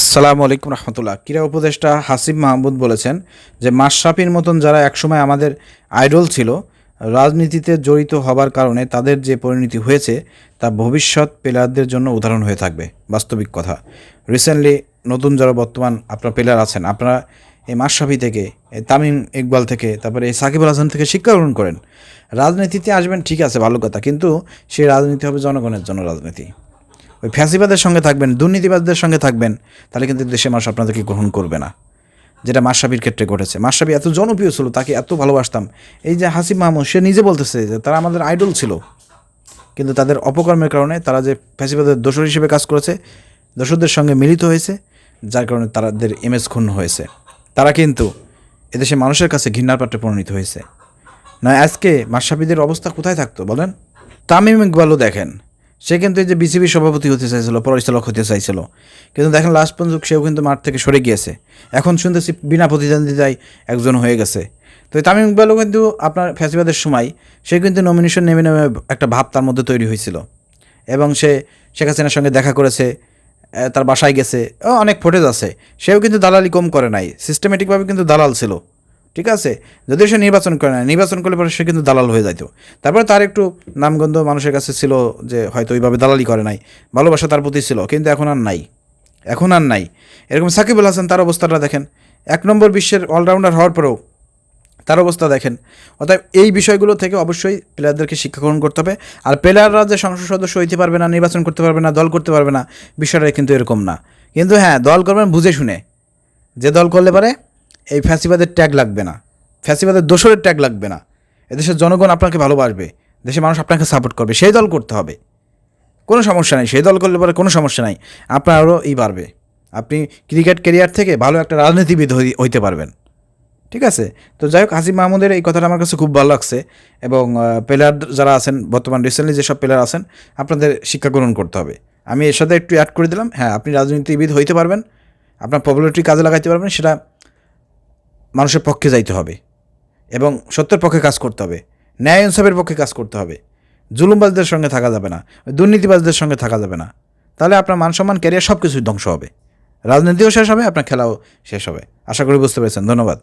আসসালামু আলাইকুম রহমতুল্লাহ। ক্রীড়া উপদেষ্টা হাসিব মাহমুদ বলেছেন যে মাশরাফির মতন যারা একসময় আমাদের আইডল ছিল, রাজনীতিতে জড়িত হবার কারণে তাদের যে পরিণতি হয়েছে, তা ভবিষ্যৎ প্লেয়ারদের জন্য উদাহরণ হয়ে থাকবে। বাস্তবিক কথা। রিসেন্টলি নতুন যারা বর্তমান আপনার প্লেয়ার আছেন, আপনারা এই মাশরাফি থেকে, এই তামিম ইকবাল থেকে, তারপরে এই সাকিব আল হাসান থেকে শিক্ষা গ্রহণ করেন। রাজনীতিতে আসবেন ঠিক আছে, ভালো কথা। কিন্তু সেই রাজনীতি হবে জনগণের জন্য রাজনীতি। ওই ফ্যাসিবাদের সঙ্গে থাকবেন দুর্নীতিবাদদের সঙ্গে থাকবেন, তাহলে কিন্তু দেশের মানুষ আপনাদেরকে গ্রহণ করবে না। যেটা মাশরাফির ক্ষেত্রে ঘটেছে। মাশরাফি এত জনপ্রিয় ছিল, তাকে এত ভালোবাসতাম। এই যে হাসিব মাহমুদ, সে নিজে বলতেছে যে তারা আমাদের আইডল ছিল। কিন্তু তাদের অপকর্মের কারণে তারা যে ফ্যাসিবাদের দোষর হিসেবে কাজ করেছে, দোষরদের সঙ্গে মিলিত হয়েছে, যার কারণে তাদের ইমেজ ক্ষুণ্ণ হয়েছে। তারা কিন্তু এদেশে মানুষের কাছে ঘৃণার পাত্রে পরিণত হয়েছে। না, আজকে মাশরাফিদের অবস্থা কোথায় থাকতো বলেন? তামিম ইকবালও দেখেন। সে কিন্তু এই যে বিসিবি সভাপতি হতে চাইছিল, পরিচালক হতে চাইছিল। কিন্তু দেখেন লাস্ট পর্যন্ত সেও কিন্তু মাঠ থেকে সরে গিয়েছে। এখন শুনতেছি বিনা প্রতিদ্বন্দ্বিতায় একজন হয়ে গেছে। তো তামিম ইকবালও কিন্তু আপনার ফ্যাসিবাদের সময়, সে কিন্তু নমিনেশন নেমে নেমে একটা ভাব তার মধ্যে তৈরি হয়েছিল। এবং সে শেখ হাসিনার সঙ্গে দেখা করেছে তার বাসায় গেছে অনেক ফুটেজ আছে। সেও কিন্তু দালালি কম করে নাই। সিস্টেমেটিকভাবে কিন্তু দালাল ছিল। ঠিক আছে? যদিও সে নির্বাচন করে না নির্বাচন করলে পরে সে কিন্তু দালাল হয়ে যাইতো। তারপরে তার একটু নামগন্ধ মানুষের কাছে ছিল যে হয়তো ওইভাবে দালালি করে নাই। ভালোবাসা তার প্রতি ছিল, কিন্তু এখন আর নাই। এখন আর নাই। এরকম সাকিবুল হাসান তার অবস্থাটা দেখেন। এক নম্বর বিশ্বের অলরাউন্ডার হওয়ার পরেও তার অবস্থা দেখেন। অর্থাৎ এই বিষয়গুলো থেকে অবশ্যই প্লেয়ারদেরকে শিক্ষা গ্রহণ করতে হবে। আর প্লেয়াররা যে সংসদ সদস্য হইতে পারবে না, নির্বাচন করতে পারবে না, দল করতে পারবে না বিষয়টা কিন্তু এরকম না। কিন্তু হ্যাঁ দল করবেন বুঝে শুনে। যে দল করলে পারে এই ফ্যাসিবাদের ট্যাগ লাগবে না। ফ্যাসিবাদের দোষরের ট্যাগ লাগবে না। এদেশের জনগণ আপনাকে ভালোবাসবে, দেশের মানুষ আপনাকে সাপোর্ট করবে, সেই দল করতে হবে। কোনো সমস্যা নেই, সেই দল করলে পরে কোনো সমস্যা নাই, আপনার আরও ই বাড়বে। আপনি ক্রিকেট ক্যারিয়ার থেকে ভালো একটা রাজনীতিবিদ হই- হইতে পারবেন। ঠিক আছে? তো যাই হোক হাসিব মাহমুদের এই কথাটা আমার কাছে খুব ভালো লাগছে এবং প্লেয়ার যারা আছেন, বর্তমান রিসেন্টলি যেসব প্লেয়ার আছেন, আপনাদের শিক্ষা গ্রহণ করতে হবে। আমি এর সাথে একটু অ্যাড করে দিলাম। হ্যাঁ আপনি রাজনীতিবিদ হইতে পারবেন, আপনার পপুলারিটি কাজে লাগাইতে পারবেন, সেটা মানুষের পক্ষে যাইতে হবে এবং সত্যের পক্ষে কাজ করতে হবে, ন্যায় ইনসাফের পক্ষে কাজ করতে হবে। জুলুমবাজদের সঙ্গে থাকা যাবে না, দুর্নীতিবাজদের সঙ্গে থাকা যাবে না। তাহলে আপনার মান সম্মান ক্যারিয়ার সব কিছুই ধ্বংস হবে। রাজনীতিও শেষ হবে, আপনার খেলাও শেষ হবে। আশা করি বুঝতে পেরেছেন। ধন্যবাদ।